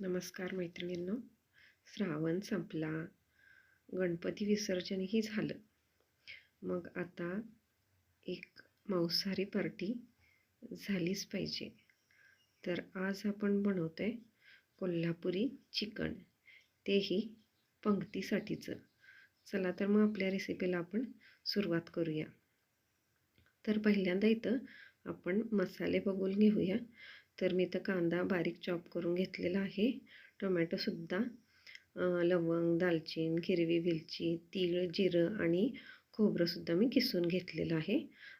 नमस्कार मैत्रिणींनो. श्रावण संपला. गणपती विसर्जनही झालं. मग आता एक मांसाहारी पार्टी झालीच पाहिजे. तर आज आपण बनवतो आहे कोल्हापुरी चिकन. तेही पंक्तीसाठीचं. चला तर मग आपल्या रेसिपीला आपण सुरुवात करूया. तर पहिल्यांदा इथं आपण मसाले बघून घेऊया. तर मी तर कांदा बारीक चॉप करून घेतलेला आहे. टोमॅटोसुद्धा लवंग दालचीन हिरवी वेलची तीळ जिरं आणि खोबरंसुद्धा मी किसून घेतलेलं आहे.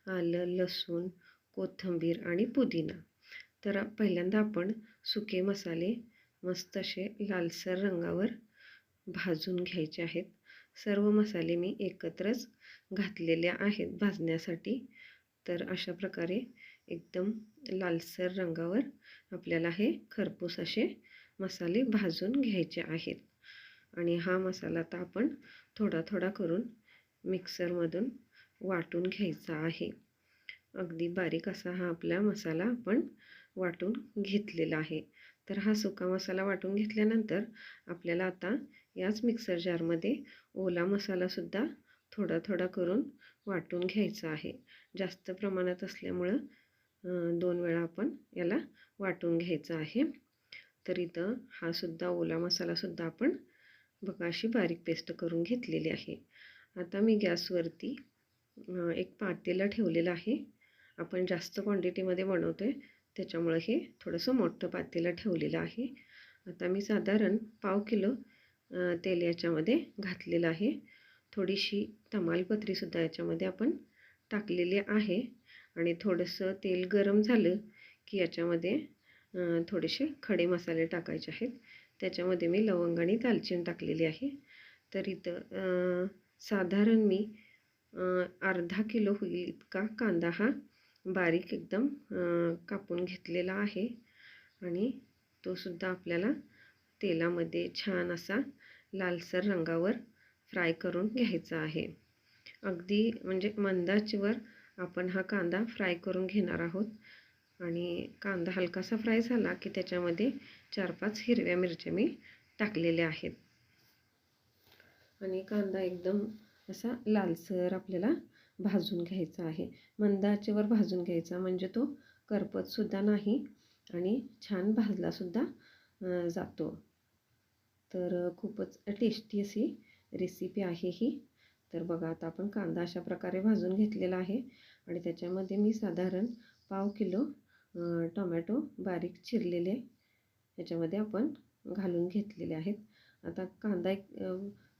आलं लसूण कोथिंबीर आणि पुदिना. तर पहिल्यांदा आपण सुके मसाले मस्त असे लालसर रंगावर भाजून घ्यायचे आहेत. सर्व मसाले मी एकत्रच घातलेले आहेत भाजण्यासाठी. तर अशा प्रकारे एकदम लालसर रंगावर आपल्याला हे खरपूस असे मसाले भाजून घ्यायचे आहेत. आणि हा मसाला आता आपण थोडा थोडा करून मिक्सरमधून वाटून घ्यायचा आहे. अगदी बारीक असा हा आपला मसाला आपण वाटून घेतलेला आहे. तर हा सुका मसाला वाटून घेतल्यानंतर आपल्याला आता याच मिक्सर जारमध्ये ओला मसालासुद्धा थोडा थोडा करून वाटून घ्यायचा आहे. जास्त प्रमाणात असल्यामुळं दोन वेळा आपण याला वाटून घ्यायचं आहे. तर इथं हा सुद्धा ओला मसालासुद्धा आपण बघा अशी बारीक पेस्ट करून घेतलेली आहे. आता मी गॅसवरती एक पातेलं ठेवलेलं आहे. आपण जास्त क्वांटिटीमध्ये बनवतो आहे त्याच्यामुळं हे थोडंसं मोठं पातेलं ठेवलेलं आहे. आता मी साधारण पाव किलो तेल याच्यामध्ये घातलेलं आहे. थोडीशी तमालपत्रीसुद्धा याच्यामध्ये आपण टाकलेली आहे. आणि थोडंसं तेल गरम झालं की याच्यामध्ये थोडेसे खडे मसाले टाकायचे आहेत. त्याच्यामध्ये मी लवंग आणि दालचीन टाकलेली आहे. तर इथं साधारण मी अर्धा किलो होईल इतका कांदा हा बारीक एकदम कापून घेतलेला आहे. आणि तो सुद्धा आपल्याला तेलामध्ये छान असा लालसर रंगावर फ्राय करून घ्यायचा आहे. अगदी म्हणजे मंदाचीवर आपण हा कांदा फ्राय करून घेणार आहोत. आणि कांदा हलकासा फ्राय झाला की त्याच्यामध्ये चार पाच हिरव्या मिरच्या मी टाकलेल्या आहेत. आणि कांदा एकदम असा लालसर आपल्याला भाजून घ्यायचा आहे. मंदाचेवर भाजून घ्यायचा म्हणजे तो करपतसुद्धा नाही आणि छान भाजलासुद्धा जातो. तर खूपच टेस्टी अशी रेसिपी आहे ही. तर बघा आता आपण कांदा अशा प्रकारे भाजून घेतलेला आहे. आणि त्याच्यामध्ये मी साधारण पाव किलो टोमॅटो बारीक चिरलेले ह्याच्यामध्ये आपण घालून घेतलेले आहेत. आता कांदा एक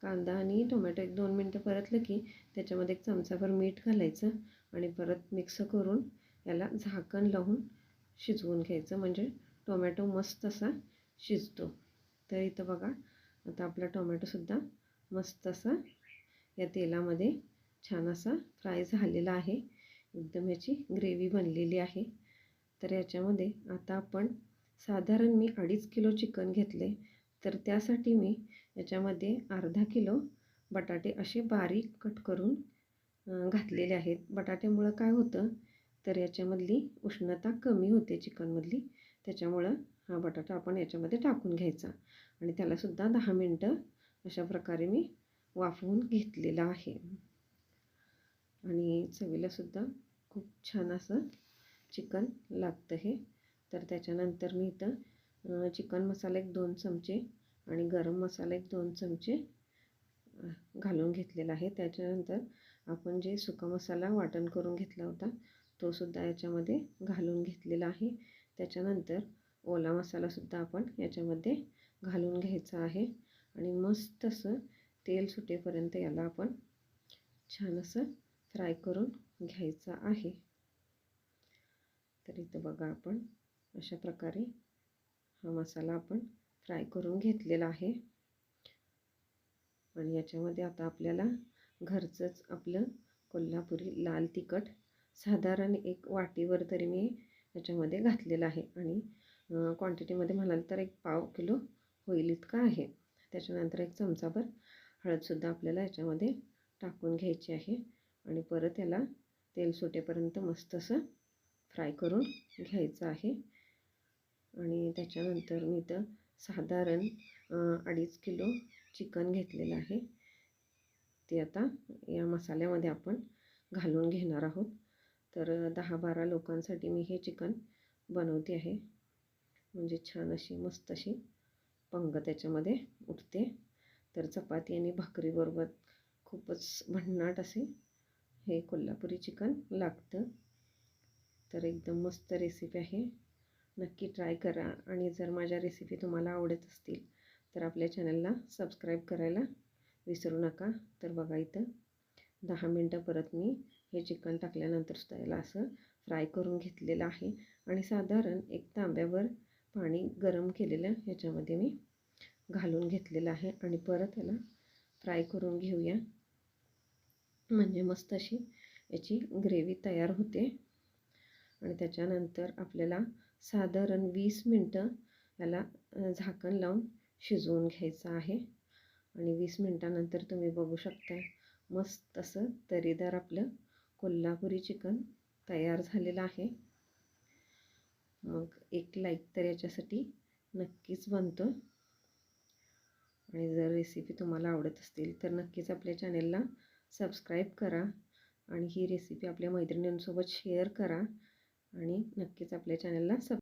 कांदा आणि टोमॅटो एक दोन मिनटं परतलं की त्याच्यामध्ये एक चमचाभर मीठ घालायचं आणि परत मिक्स करून याला झाकण लावून शिजवून घ्यायचं. म्हणजे टोमॅटो मस्त असा शिजतो. तर इथं बघा आता आपला टोमॅटोसुद्धा मस्त असा या तेलामध्ये छान असा फ्राय झालेला आहे. एकदम याची ग्रेव्ही बनलेली आहे. तर याच्यामध्ये आता आपण साधारण मी अडीच किलो चिकन घेतले. तर त्यासाठी मी याच्यामध्ये अर्धा किलो बटाटे असे बारीक कट करून घातलेले आहेत. बटाट्यामुळं काय होतं? तर याच्यामधली उष्णता कमी होते चिकनमधली. त्याच्यामुळं हा बटाटा आपण याच्यामध्ये टाकून घ्यायचा. आणि त्यालासुद्धा दहा मिनटं अशा प्रकारे मी वाफवून घेतलेला आहे. आणि चवीलासुद्धा खूप छान असं चिकन लागतं हे. तर त्याच्यानंतर मी इथं चिकन मसाला एक दोन चमचे आणि गरम मसाला एक दोन चमचे घालून घेतलेला आहे. त्याच्यानंतर आपण जे सुका मसाला वाटण करून घेतला होता तो सुद्धा याच्यामध्ये घालून घेतलेला आहे. त्याच्यानंतर ओला मसालासुद्धा आपण याच्यामध्ये घालून घ्यायचा आहे. आणि मस्त असं तेल सुटेपर्यंत याला आपण छान असं फ्राय करून घ्यायचं आहे. तर इथं बघा आपण अशा प्रकारे हा मसाला आपण फ्राय करून घेतलेला आहे. आणि याच्यामध्ये आता आपल्याला घरचंच आपलं कोल्हापुरी लाल तिखट साधारण एक वाटीवर तरी मी याच्यामध्ये घातलेलं आहे. आणि क्वांटिटीमध्ये म्हणाल तर एक पाव किलो होईल इतका आहे. त्याच्यानंतर एक चमचाभर हळदसुद्धा आपल्याला याच्यामध्ये टाकून घ्यायची आहे. आणि परत याला तेल सुटेपर्यंत मस्त असं फ्राय करून घ्यायचं आहे. आणि त्याच्यानंतर मी तर साधारण अडीच किलो चिकन घेतलेलं आहे. ते आता या मसाल्यामध्ये आपण घालून घेणार आहोत. तर दहा बारा लोकांसाठी मी हे चिकन बनवते आहे. म्हणजे छान अशी मस्त अशी पंग त्याच्यामध्ये उठते तर चपाती आणि भाकरीबरोबर खूपच भन्नाट असे हे कोल्हापुरी चिकन लागतं. तर एकदम मस्त रेसिपी आहे. नक्की ट्राय करा आणि जर माझ्या रेसिपी तुम्हाला आवडत असतील तर आपल्या चॅनलला सबस्क्राईब करायला विसरू नका. तर बघा इथं दहा मिनटं परत मी हे चिकन टाकल्यानंतर त्याला असं फ्राय करून घेतलेलं आहे. आणि साधारण एक तांब्यावर पाणी गरम केलेलं ह्याच्यामध्ये मी घालून घेतलेलं आहे आणि परत याला फ्राय करून घेऊया. म्हणजे मस्त अशी याची ग्रेव्ही तयार होते. आणि त्याच्यानंतर आपल्याला साधारण वीस मिनटं याला झाकण लावून शिजवून घ्यायचं आहे. आणि वीस मिनटानंतर तुम्ही बघू शकता मस्त असं तरीदार आपलं कोल्हापुरी चिकन तयार झालेलं आहे. मग एक लाईक तर याच्यासाठी नक्कीच बनतो. आणि जर रेसिपी तुम्हाला आवडत असतील तर नक्कीच आपल्या चॅनेलला सबस्क्राईब करा आणि ही रेसिपी आपल्या मैत्रिणींसोबत शेअर करा आणि नक्कीच आपल्या चॅनलला सब